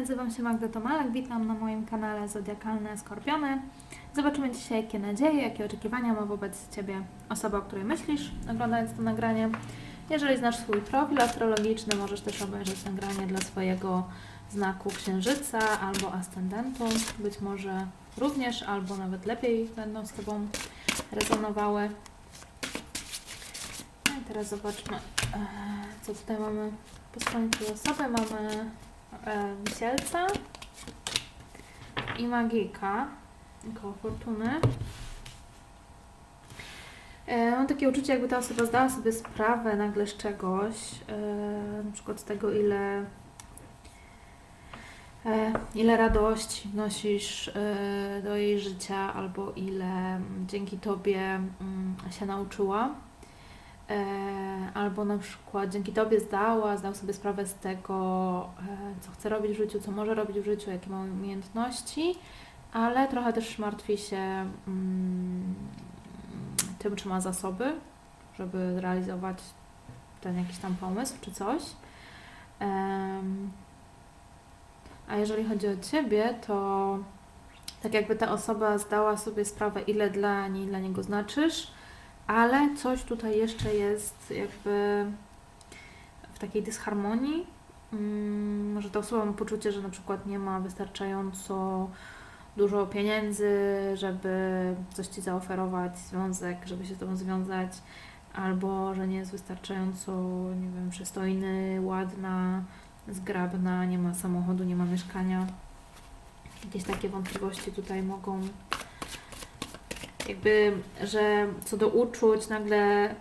nazywam się Magda Tomalek, witam na moim kanale Zodiakalne Skorpiony. Zobaczymy dzisiaj, jakie nadzieje, jakie oczekiwania ma wobec Ciebie osoba, o której myślisz, oglądając to nagranie. Jeżeli znasz swój profil astrologiczny, możesz też obejrzeć nagranie dla swojego znaku księżyca albo ascendentu. Być może również, albo nawet lepiej będą z Tobą rezonowały. No i teraz zobaczmy, e, co tutaj mamy po stronie tej osoby. Mamy wisielca i magika, koło fortuny. E, mam takie uczucie, jakby ta osoba zdała sobie sprawę nagle z czegoś, e, na przykład z tego, ile, e, ile radości wnosisz e, do jej życia, albo ile dzięki Tobie mm, się nauczyła. E, albo na przykład dzięki Tobie zdała, zdał sobie sprawę z tego, e, co chce robić w życiu, co może robić w życiu, jakie ma umiejętności, ale trochę też martwi się mm, tym, czy ma zasoby, żeby realizować ten jakiś tam pomysł czy coś. A jeżeli chodzi o Ciebie, to tak jakby ta osoba zdała sobie sprawę, ile dla niej, dla niego znaczysz, ale coś tutaj jeszcze jest jakby w takiej dysharmonii. Mm, Może ta osoba ma poczucie, że na przykład nie ma wystarczająco dużo pieniędzy, żeby coś ci zaoferować, związek, żeby się z tobą związać, albo że nie jest wystarczająco, nie wiem, przystojny, ładna, zgrabna, nie ma samochodu, nie ma mieszkania. Jakieś takie wątpliwości tutaj mogą jakby, że co do uczuć nagle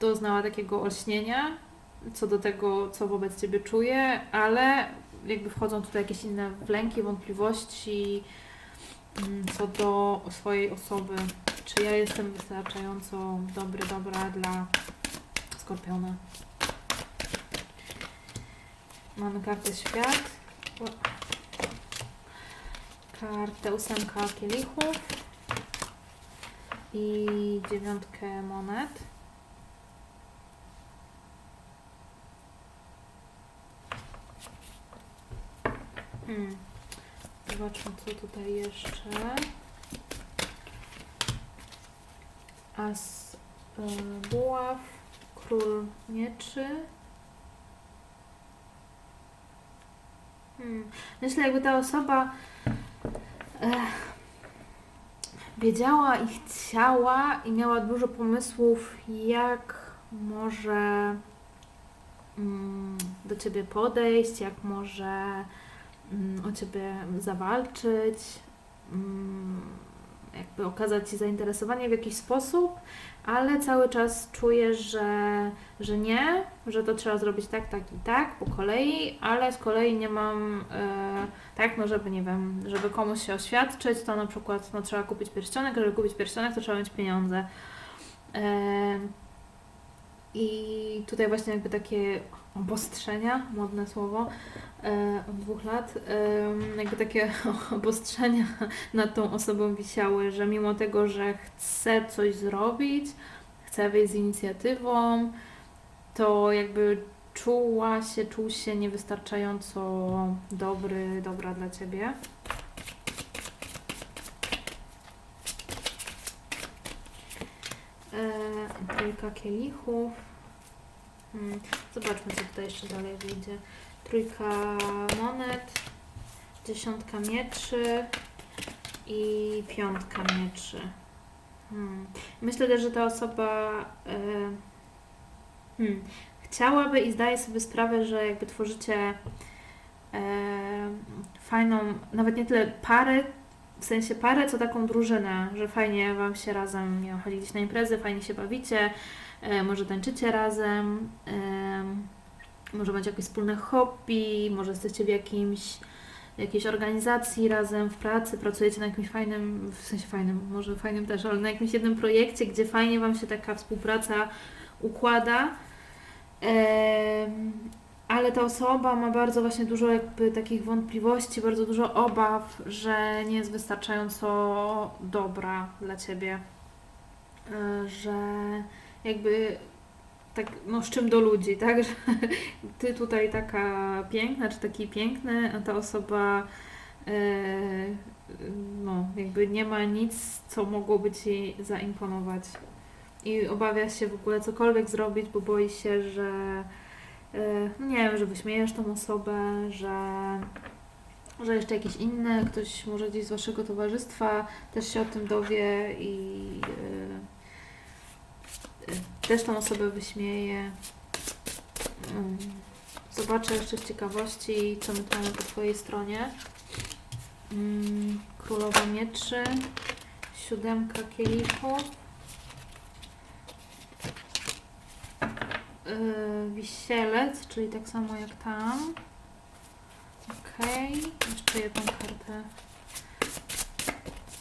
doznała takiego olśnienia, co do tego, co wobec Ciebie czuje, ale jakby wchodzą tutaj jakieś inne wlęki, wątpliwości mm, co do swojej osoby. Czy ja jestem wystarczająco dobry, dobra dla Skorpiona? Mamy kartę świat. Kartę ósemka kielichów i dziewiątkę monet. Hmm. Zobaczmy, co tutaj jeszcze. As y, buław, król mieczy. Hmm. Myślę, jakby ta osoba eh, wiedziała i chciała i miała dużo pomysłów, jak może mm, do ciebie podejść, jak może mm, o ciebie zawalczyć, mm, jakby okazać ci zainteresowanie w jakiś sposób, ale cały czas czujesz, że, że nie, że to trzeba zrobić tak, tak i tak po kolei, ale z kolei nie mam e, tak, no żeby, nie wiem, żeby komuś się oświadczyć, to na przykład no, trzeba kupić pierścionek, żeby kupić pierścionek, to trzeba mieć pieniądze. E, I tutaj właśnie jakby takie obostrzenia, modne słowo, e, od dwóch lat, jakby takie obostrzenia nad tą osobą wisiały, że mimo tego, że chce coś zrobić, chce wyjść z inicjatywą, to jakby czuła się, czuł się niewystarczająco dobry, dobra dla Ciebie. E, trójka kielichów. Hmm. Zobaczmy, co tutaj jeszcze dalej wyjdzie. Trójka monet, dziesiątka mieczy i piątka mieczy. Hmm. Myślę też, że ta osoba e, hmm, chciałaby i zdaje sobie sprawę, że jakby tworzycie e, fajną, nawet nie tyle parę, w sensie parę, co taką drużynę, że fajnie Wam się razem, nie wiem, chodzi gdzieś na imprezy, fajnie się bawicie, może tańczycie razem, e, może macie jakieś wspólne hobby, może jesteście w jakimś jakiejś organizacji razem, w pracy, pracujecie na jakimś fajnym, w sensie fajnym, może fajnym też, ale na jakimś jednym projekcie, gdzie fajnie Wam się taka współpraca układa. Em, ale ta osoba ma bardzo właśnie dużo jakby takich wątpliwości, bardzo dużo obaw, że nie jest wystarczająco dobra dla Ciebie. E, Że jakby tak, no z czym do ludzi, tak? Że ty tutaj taka piękna, czy taki piękny, a ta osoba e, no, jakby nie ma nic, co mogłoby ci zaimponować. I obawia się w ogóle cokolwiek zrobić, bo boi się, że e, no nie wiem, że wyśmiejesz tą osobę, że, że jeszcze jakiś inny, ktoś może gdzieś z waszego towarzystwa też się o tym dowie i e, też tą osobę wyśmieje. Mm. Zobaczę jeszcze z ciekawości, co my tu mamy po Twojej stronie. Mm, Królowa mieczy, siódemka kielichów, yy, wisielec, czyli tak samo jak tam. Okej, jeszcze jedną kartę.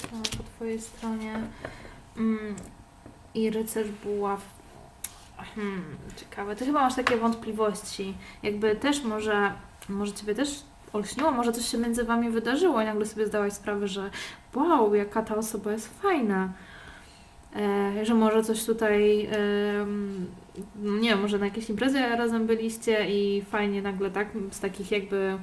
Po Twojej stronie. I rycerz buław. Hmm, ciekawe. Ty chyba masz takie wątpliwości. Jakby też może, może Ciebie też olśniło, może coś się między Wami wydarzyło i nagle sobie zdałaś sprawę, że wow, jaka ta osoba jest fajna. E, że może coś tutaj, e, nie wiem, może na jakiejś imprezie razem byliście i fajnie nagle tak, z takich jakby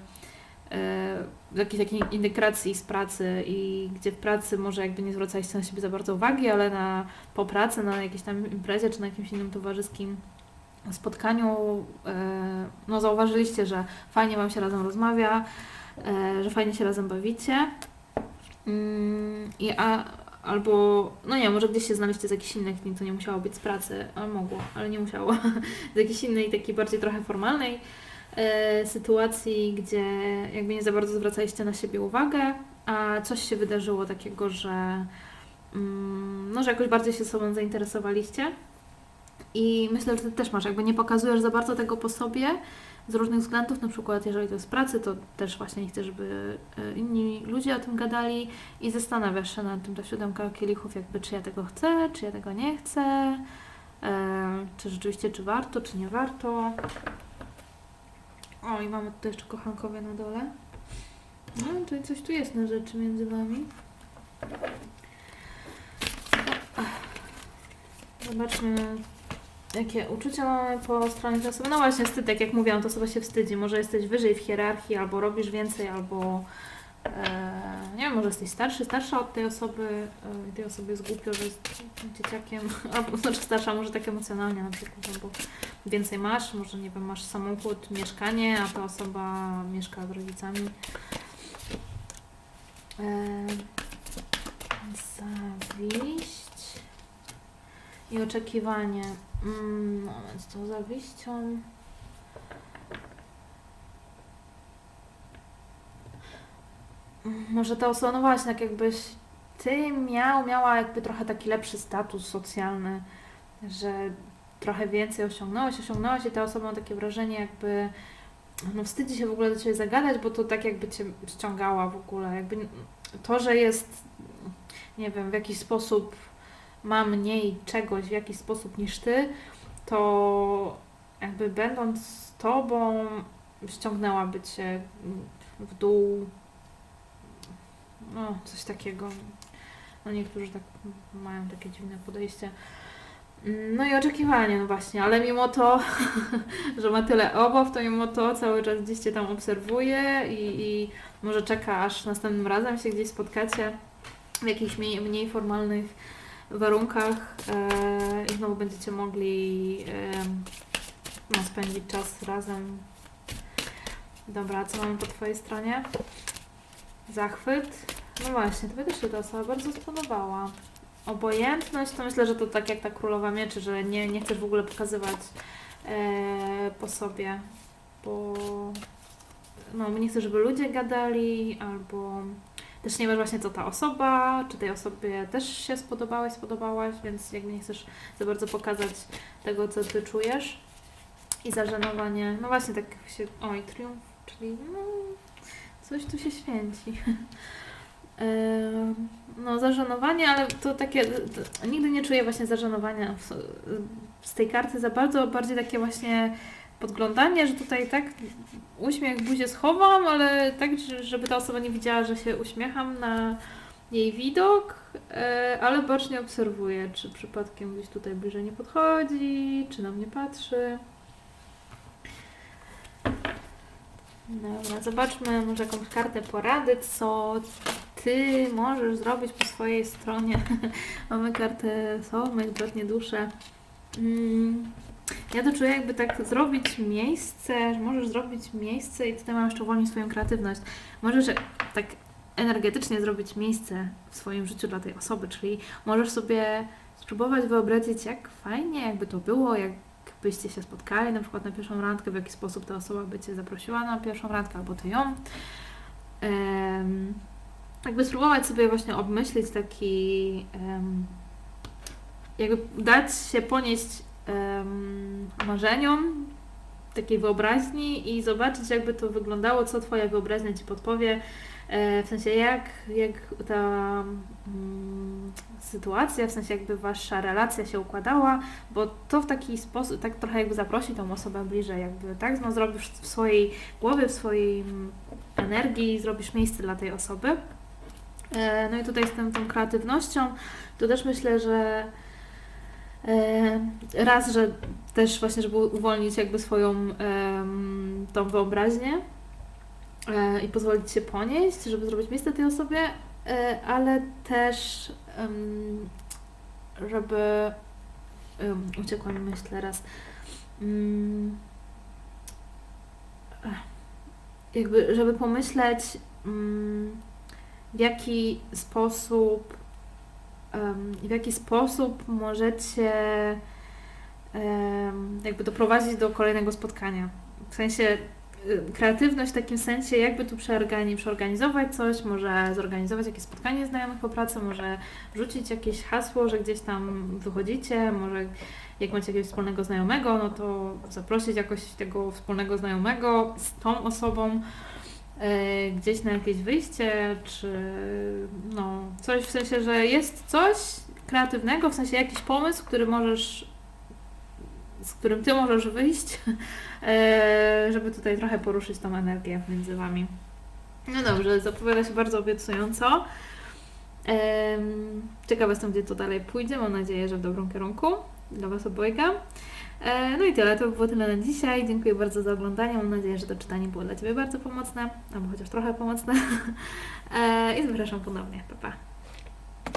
jakiejś takiej integracji z pracy i gdzie w pracy może jakby nie zwracaliście na siebie za bardzo uwagi, ale na, po pracy, na jakiejś tam imprezie czy na jakimś innym towarzyskim spotkaniu e, no zauważyliście, że fajnie Wam się razem rozmawia, e, że fajnie się razem bawicie. Mm, I a, albo, no nie, może gdzieś się znaleźliście z jakichś innych to nie musiało być z pracy, a mogło, ale nie musiało. z jakiejś innej, takiej bardziej trochę formalnej e, sytuacji, gdzie jakby nie za bardzo zwracaliście na siebie uwagę, a coś się wydarzyło takiego, że mm, no, że jakoś bardziej się sobą zainteresowaliście. I myślę, że Ty też masz, jakby nie pokazujesz za bardzo tego po sobie z różnych względów, na przykład jeżeli to jest pracy, to też właśnie nie chcesz, żeby e, inni ludzie o tym gadali i zastanawiasz się nad tym, ta siódemka kielichów, jakby czy ja tego chcę, czy ja tego nie chcę, e, czy rzeczywiście, czy warto, czy nie warto. O, i mamy tutaj jeszcze kochankowie na dole. No, czyli coś tu jest na rzeczy między Wami. Zobaczmy, jakie uczucia mamy po stronie tej osoby. No właśnie, wstyd, tak jak mówiłam, to osoba się wstydzi. Może jesteś wyżej w hierarchii, albo robisz więcej, albo nie wiem, może jesteś starszy, starsza od tej osoby e, tej osoby jest głupio, że jest dzieciakiem, albo znaczy starsza może tak emocjonalnie na przykład, albo więcej masz, może nie wiem, masz samochód, mieszkanie, a ta osoba mieszka z rodzicami. E, zawiść i oczekiwanie. Mm, moment, z tą zawiścią. Może ta osoba, no właśnie, tak jakbyś ty miał, miała jakby trochę taki lepszy status socjalny, że trochę więcej osiągnąłeś, osiągnąłeś i ta osoba ma takie wrażenie jakby no wstydzi się w ogóle do Ciebie zagadać, bo to tak jakby Cię ściągała w ogóle, jakby to, że jest nie wiem, w jakiś sposób ma mniej czegoś w jakiś sposób niż ty, to jakby będąc z tobą ściągnęłaby cię w dół. No, coś takiego. No niektórzy tak mają takie dziwne podejście. No i oczekiwanie, no właśnie, ale mimo to, że ma tyle obaw, to mimo to cały czas gdzieś Cię tam obserwuje i, i może czeka, aż następnym razem się gdzieś spotkacie w jakichś mniej, mniej formalnych warunkach e, i znowu będziecie mogli e, no, spędzić czas razem. Dobra, co mamy po Twojej stronie? Zachwyt. No właśnie, to też się ta osoba bardzo spodobała. Obojętność, to myślę, że to tak jak ta królowa mieczy, że nie, nie chcesz w ogóle pokazywać e, po sobie, bo no, nie chcę, żeby ludzie gadali, albo też nie wiesz właśnie co ta osoba, czy tej osobie też się spodobałeś, spodobałaś, więc jakby nie chcesz za bardzo pokazać tego, co ty czujesz. I zażenowanie, no właśnie tak się, oj, triumf, czyli no, coś tu się święci. No, zażenowanie, ale to takie, to, nigdy nie czuję właśnie zażenowania w, z tej karty za bardzo, bardziej takie właśnie podglądanie, że tutaj tak uśmiech w buzie schowam, ale tak, że- żeby ta osoba nie widziała, że się uśmiecham na jej widok, e, ale bacznie obserwuję, czy przypadkiem gdzieś tutaj bliżej nie podchodzi, czy na mnie patrzy. Dobra, zobaczmy może jakąś kartę porady, co Ty możesz zrobić po swojej stronie. Mamy kartę soulmate, bratnie dusze. Mm, ja to czuję jakby tak zrobić miejsce, że możesz zrobić miejsce i tutaj mam jeszcze uwolnić swoją kreatywność. Możesz tak energetycznie zrobić miejsce w swoim życiu dla tej osoby, czyli możesz sobie spróbować wyobrazić, jak fajnie jakby to było, jakbyście się spotkali na przykład na pierwszą randkę, w jaki sposób ta osoba by Cię zaprosiła na pierwszą randkę, albo Ty ją. Jakby spróbować sobie właśnie obmyślić taki, jakby dać się ponieść marzeniom, takiej wyobraźni i zobaczyć, jakby to wyglądało, co Twoja wyobraźnia Ci podpowie, e, w sensie jak, jak ta mm, sytuacja, w sensie jakby Wasza relacja się układała, bo to w taki sposób, tak trochę jakby zaprosi tą osobę bliżej, jakby, tak? No, zrobisz w swojej głowie, w swojej mm, energii, zrobisz miejsce dla tej osoby. E, No i tutaj z tą, tą kreatywnością, to też myślę, że raz, że też właśnie, żeby uwolnić jakby swoją tą wyobraźnię e, i pozwolić się ponieść, żeby zrobić miejsce tej osobie, e, ale też żeby um, uciekła mi myśl teraz. Mm, jakby, żeby pomyśleć, mm, w jaki sposób w jaki sposób możecie jakby doprowadzić do kolejnego spotkania. W sensie kreatywność w takim sensie, jakby tu przeorgani- przeorganizować coś, może zorganizować jakieś spotkanie znajomych po pracy, może rzucić jakieś hasło, że gdzieś tam wychodzicie, może jak macie jakiegoś wspólnego znajomego, no to zaprosić jakoś tego wspólnego znajomego z tą osobą gdzieś na jakieś wyjście, czy no coś w sensie, że jest coś kreatywnego, w sensie jakiś pomysł, który możesz, z którym ty możesz wyjść, e, żeby tutaj trochę poruszyć tą energię między wami. No dobrze, zapowiada się bardzo obiecująco. Ciekawa jestem, gdzie to dalej pójdzie. Mam nadzieję, że w dobrym kierunku dla Was obojga. E, No i tyle, to by było tyle na dzisiaj. Dziękuję bardzo za oglądanie. Mam nadzieję, że to czytanie było dla Ciebie bardzo pomocne, albo chociaż trochę pomocne. E, I zapraszam ponownie. Pa, pa.